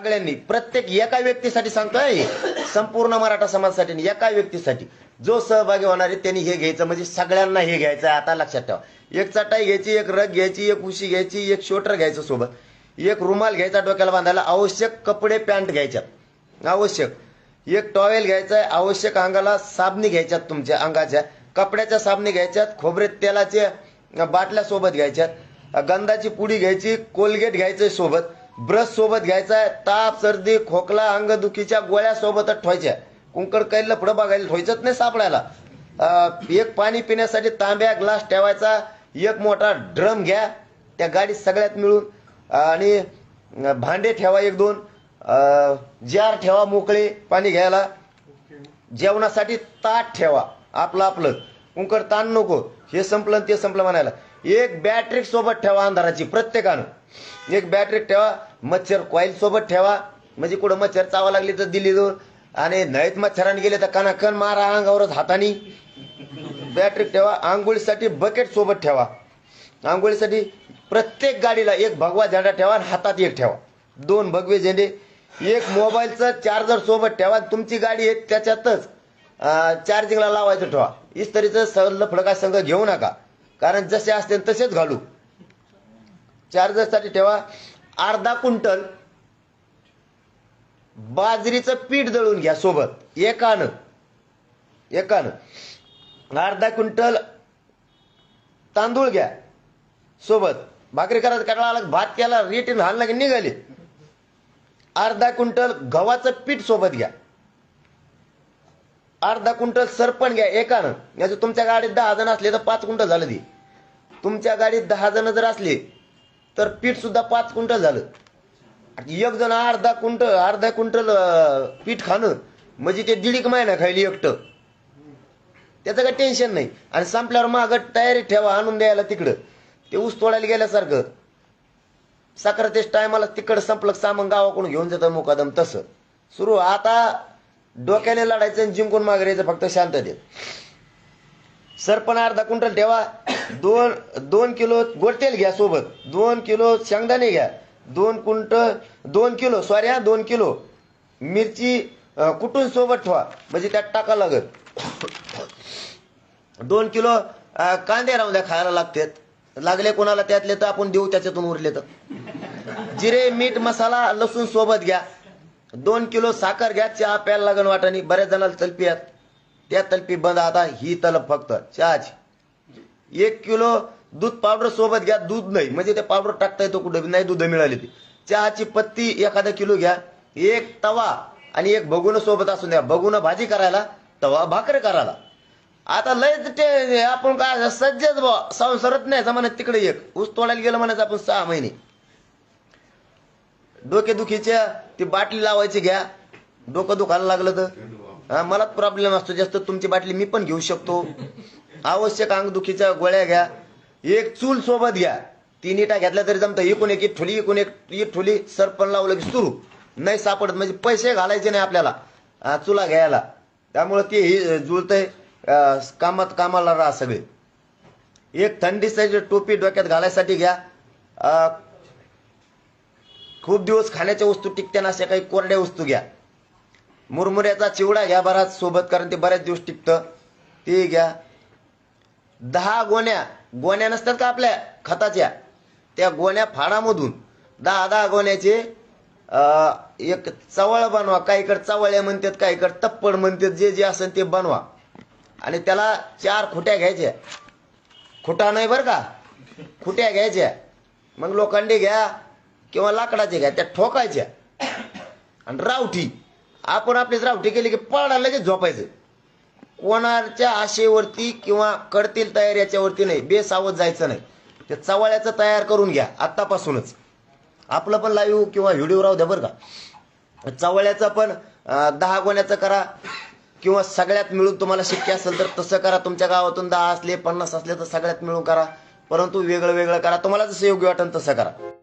सगळ्यांनी प्रत्येक एका व्यक्तीसाठी सांगतोय संपूर्ण मराठा समाजासाठी एका व्यक्तीसाठी जो सहभागी होणार आहे त्यांनी हे घ्यायचं म्हणजे सगळ्यांना हे घ्यायचं आता लक्षात ठेवा. एक चटाई घ्यायची एक रग घ्यायची एक उशी घ्यायची एक शोटर घ्यायचं सोबत. एक रुमाल घ्यायचा डोक्याला बांधायला आवश्यक कपडे पॅन्ट घ्यायच्यात. आवश्यक. एक टॉवेल घ्यायचा आहे आवश्यक अंगाला साबणी घ्यायच्यात तुमच्या अंगाच्या. कपड्याच्या साबणी घ्यायच्यात खोबरे तेलाचे बाटल्या सोबत घ्यायच्यात. गंधाची पुडी घ्यायची कोलगेट घ्यायचं सोबत. ब्रश सोबत घ्यायचा ताप सर्दी खोकला अंगदुखीच्या गोळ्या सोबतच ठेवायच्या. कुंकड काही पुढं बघायला ठेवायचंच नाही सापडायला. एक पाणी पिण्यासाठी तांब्या ग्लास ठेवायचा. एक मोठा ड्रम घ्या. त्या गाडीत सगळ्यात मिळून आणि भांडे ठेवा एक दोन. जार ठेवा मोकळे पाणी घ्यायला. जेवणासाठी ताट ठेवा आपलं आपलं. कुंकड ताण नको. हे संपलं आणि ते संपलं म्हणायला. एक बॅटरी सोबत ठेवा अंधाराची प्रत्येकानं. एक बॅटरी ठेवा मच्छर कॉईल सोबत ठेवा. म्हणजे कुठं मच्छर चावा लागली तर दिली दूर आणि नाहीत मच्छराने गेले तर कणाकण मारा अंगावरच हातानी. बॅटरी ठेवा आंघोळीसाठी बकेट सोबत ठेवा. आंघोळीसाठी प्रत्येक गाडीला एक भगवा झेंडा ठेवा आणि हातात एक ठेवा. दोन भगवे झेंडे एक मोबाईलचं चार्जर सोबत ठेवा तुमची गाडी आहे त्याच्यातच चार्जिंगला लावायचं ठेवा. इस्तरीचं सल्ल फडका संघ घेऊ नका. कारण जसे असते तसेच घालू. चार्जरसाठी ठेवा. अर्धा क्विंटल बाजरीचं पीठ दळून घ्या सोबत. एकानं. एकानं. अर्धा क्विंटल तांदूळ घ्या सोबत. भाकरी करायचं कटाळा आला भात केला रेटीन हाणला की निघाले. अर्धा क्विंटल गव्हाचं पीठ सोबत घ्या. अर्धा क्विंटल सरपण घ्या एकानं. याचं तुमच्या गाडीत दहा जण असले तर पाच क्विंटल झालं ती. तुमच्या गाडीत दहा जण जर असले तर पीठ सुद्धा पाच क्विंटल झालं. एक जण अर्धा क्विंटल अर्धा क्विंटल पीठ खाणं म्हणजे ते दीड एक महिना खायली एकटं. त्याचं काही टेन्शन नाही. आणि संपल्यावर मागं तयारी ठेवा आणून द्यायला तिकडं. ते ऊस तोडायला गेल्यासारखं. साखरतेच टायमाला तिकडं संपलं की सामान गावाकडून घेऊन जातं मुकादम तसं. सुरू. आता डोक्याने लढायचं आणि जिंकून मागायचं फक्त शांततेत. सरपण अर्धा क्विंटल ठेवा. दोन दोन किलो गोटेल घ्या सोबत. दोन किलो शेंगदाणे घ्या. दोन क्विंटल दोन किलो सॉरी हा दोन किलो. मिरची कुटून सोबत ठेवा. म्हणजे त्यात टाका लागत. दोन किलो कांदे राहून द्या खायला लागतात. लागले कोणाला त्यातले तर आपण देऊ त्याच्यातून उरले तर. जिरे मीठ मसाला लसूण सोबत घ्या. दोन किलो साखर घ्या चहा प्यायला लागण वाटाणी. बऱ्याच जणाला तलपी आहेत. त्या तलपी बंद. आता ही तलप फक्त. चहाची. एक किलो दूध पावडर सोबत घ्या. दूध नाही. म्हणजे ते पावडर टाकता येतो कुठं? नाही दूध मिळाली ती. चहाची पत्ती एखादा किलो घ्या. एक तवा आणि एक भगुन सोबत असून द्या. भगुन भाजी करायला तवा भाकर करायला. आता लयच ते आपण काय सज्जच बा संसारच नाही जमान्यात तिकडे एक. ऊस तोडायला गेलं म्हणायचं आपण सहा महिने. डोकेदुखीच्या ती बाटली लावायची घ्या. डोकं दुखायला लागलं तर. हा मलाच प्रॉब्लेम असतो जास्त. तुमची बाटली मी पण घेऊ शकतो. आवश्यक अंगदुखीच्या गोळ्या घ्या. एक चूल सोबत घ्या. तीन इटा घेतल्या तरी जमतं. एकूण एक ठोली एकूण एक एक ठोली. सरपण लावलं की सुरू. नाही सापडत म्हणजे पैसे घालायचे नाही आपल्याला. चुला घ्यायला. त्यामुळं ते हे जुळतंय. कामात कामाला राहा सगळे. एक थंडीसाठी टोपी डोक्यात घालायसाठी घ्या. खूप दिवस खाण्याच्या वस्तू टिकत्या अशा काही कोरड्या वस्तू घ्या. मुरमुऱ्याचा चिवडा घ्या बराच सोबत कारण ते बऱ्याच दिवस टिकतं. ते घ्या. दहा गोण्या. गोण्या नसतात का आपल्या? खताच्या. त्या गोण्या फाडामधून. दहा दहा गोण्याचे एक चवळ बनवा. काही कड चवळ्या म्हणतात काही कड तप्पड म्हणतात. जे जे असेल ते बनवा. आणि त्याला चार खुट्या घ्यायच्या. खुटा नाही बरं का? खुट्या घ्यायच्या. मग लोखंडी घ्या. किंवा लाकडाचे घ्या त्या ठोकायच्या. आणि रावठी आपण आपलीच रावठी केली की पळा लगेच झोपायचं. कोणाच्या आशेवरती किंवा कडतील तयार याच्यावरती नाही बेसावत जायचं नाही. ते चवाळ्याचं तयार करून घ्या आत्तापासूनच. आपलं पण लाईव्ह किंवा व्हिडिओ राहू द्या बरं का. चवळ्याचं पण दहा गोण्याचं करा. किंवा सगळ्यात मिळून तुम्हाला शक्य असेल तर तसं करा. तुमच्या गावातून दहा असले पन्नास असले तर सगळ्यात मिळून करा. परंतु वेगळं वेगळं करा. तुम्हाला जसं योग्य वाटेल तसं करा.